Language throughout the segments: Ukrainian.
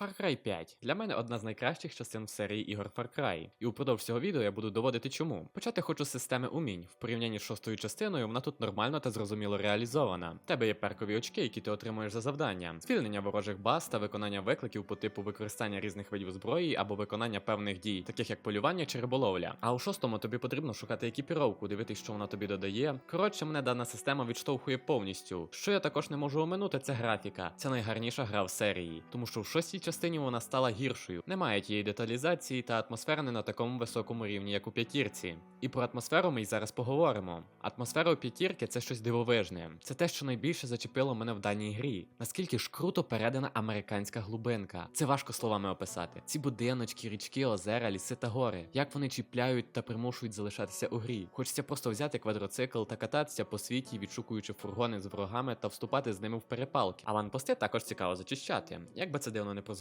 Far Cry 5 для мене одна з найкращих частин в серії ігор Far Cry. І упродовж цього відео я буду доводити чому. Почати хочу з системи умінь. В порівнянні з шостою частиною вона тут нормально та зрозуміло реалізована. В тебе є перкові очки, які ти отримуєш за завдання, звільнення ворожих баз та виконання викликів по типу використання різних видів зброї або виконання певних дій, таких як полювання чи риболовля. А у шостому тобі потрібно шукати екіпіровку, дивитись, що вона тобі додає. Коротше, мене дана система відштовхує повністю. Що я також не можу оминути, це графіка. Це найгарніша гра в серії, тому що в шостій частині вона стала гіршою. Немає тієї деталізації та атмосфера не на такому високому рівні, як у п'ятірці. І про атмосферу ми й зараз поговоримо. Атмосфера у п'ятірки це щось дивовижне. Це те, що найбільше зачепило мене в даній грі. Наскільки ж круто передана американська глибинка. Це важко словами описати. Ці будиночки, річки, озера, ліси та гори. Як вони чіпляють та примушують залишатися у грі. Хочеться просто взяти квадроцикл та кататися по світі, відшукуючи фургони з ворогами та вступати з ними в перепалки. Аванпости також цікаво зачищати. Як би це дивно не прозвучало.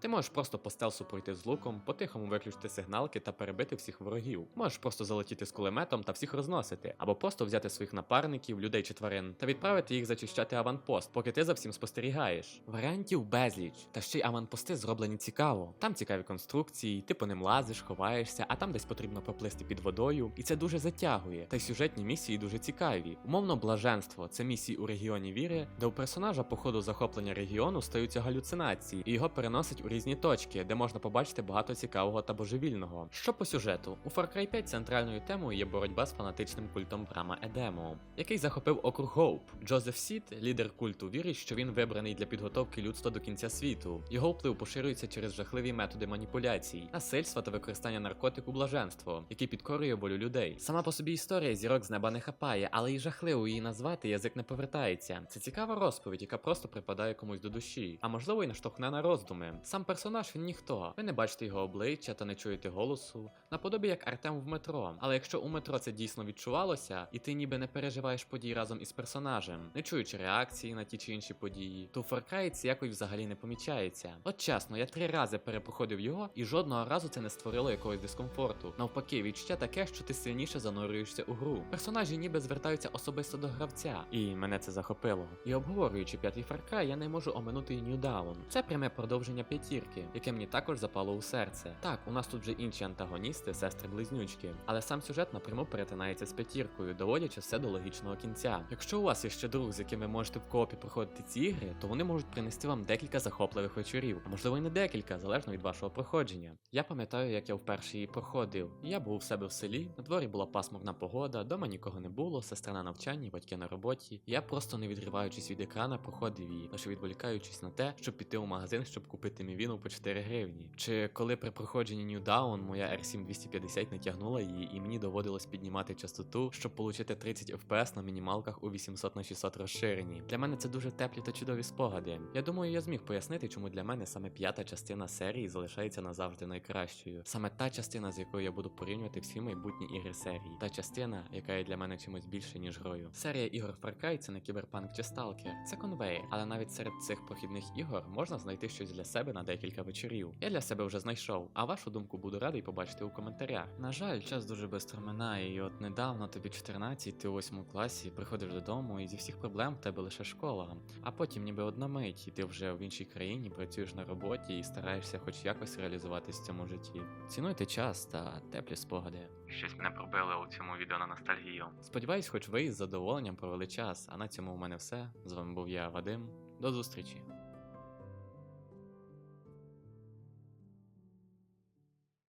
Ти можеш просто по стелсу пройти з луком, по-тихому виключити сигналки та перебити всіх ворогів. Можеш просто залетіти з кулеметом та всіх розносити, або просто взяти своїх напарників, людей чи тварин, та відправити їх зачищати аванпост, поки ти за всім спостерігаєш. Варіантів безліч, та ще й аванпости зроблені цікаво. Там цікаві конструкції, ти по ним лазиш, ховаєшся, а там десь потрібно проплисти під водою, і це дуже затягує. Та й сюжетні місії дуже цікаві. Умовно, блаженство це місії у регіоні віри, де у персонажа по ходу захоплення регіону стаються галюцинації, і його переносить у різні точки, де можна побачити багато цікавого та божевільного. Що по сюжету? У Far Cry 5 центральною темою є боротьба з фанатичним культом Брама Едему, який захопив округ Гоуп. Джозеф Сіт, лідер культу, вірить, що він вибраний для підготовки людства до кінця світу. Його вплив поширюється через жахливі методи маніпуляцій, насильства та використання наркотику блаженство, які підкорює волю людей. Сама по собі історія зірок з неба не хапає, але й жахливо її назвати язик не повертається. Це цікава розповідь, яка просто припадає комусь до душі, а можливо й наштовхне на роздуми. Сам персонаж він ніхто. Ви не бачите його обличчя та не чуєте голосу, наподобі як Артем в метро. Але якщо у метро це дійсно відчувалося, і ти ніби не переживаєш подій разом із персонажем, не чуючи реакції на ті чи інші події, то Far Cry якось взагалі не помічається. От чесно, я три рази перепроходив його, і жодного разу це не створило якогось дискомфорту. Навпаки, відчуття таке, що ти сильніше занурюєшся у гру. Персонажі ніби звертаються особисто до гравця, і мене це захопило. І обговорюючи п'ятий Far Cry, я не можу оминути і New Dawn. Це пряме продовження п'ятірки, яке мені також запало у серце. Так, у нас тут вже інші антагоністи, сестри-близнючки, але сам сюжет напряму перетинається з п'ятіркою, доводячи все до логічного кінця. Якщо у вас є ще друг, з яким ви можете в коопі проходити ці ігри, то вони можуть принести вам декілька захопливих вечорів, а можливо й не декілька, залежно від вашого проходження. Я пам'ятаю, як я вперше її проходив. Я був у себе в селі, на дворі була пасмурна погода, дома нікого не було, сестра на навчанні, батьки на роботі. Я просто не відриваючись від екрана, проходив її, лише відволікаючись на те, щоб піти у магазин, щоб купити мівіну по 4 гривні. Чи коли при проходженні New Dawn моя R7 250 не тягнула її, і мені доводилось піднімати частоту, щоб отримати 30 FPS на мінімалках у 800 на 600 розширенні. Для мене це дуже теплі та чудові спогади. Я думаю, я зміг пояснити, чому для мене саме п'ята частина серії залишається назавжди найкращою. Саме та частина, з якою я буду порівнювати всі майбутні ігри серії. Та частина, яка є для мене чимось більше, ніж грою. Серія ігор Far Cry це не кіберпанк чи сталкер, це конвейер. Але навіть серед цих прохідних ігор можна знайти щось для себе на декілька вечорів. Я для себе вже знайшов, а вашу думку буду радий побачити у коментарях. На жаль, час дуже швидко минає, і от недавно тобі 14, ти у 8 класі, приходиш додому, і зі всіх проблем в тебе лише школа. А потім ніби одна мить, і ти вже в іншій країні працюєш на роботі і стараєшся хоч якось реалізуватись в цьому житті. Цінуйте час та теплі спогади. Щось мене пробили у цьому відео на ностальгію. Сподіваюсь, хоч ви із задоволенням провели час. А на цьому у мене все. З вами був я, Вадим. До зустрічі.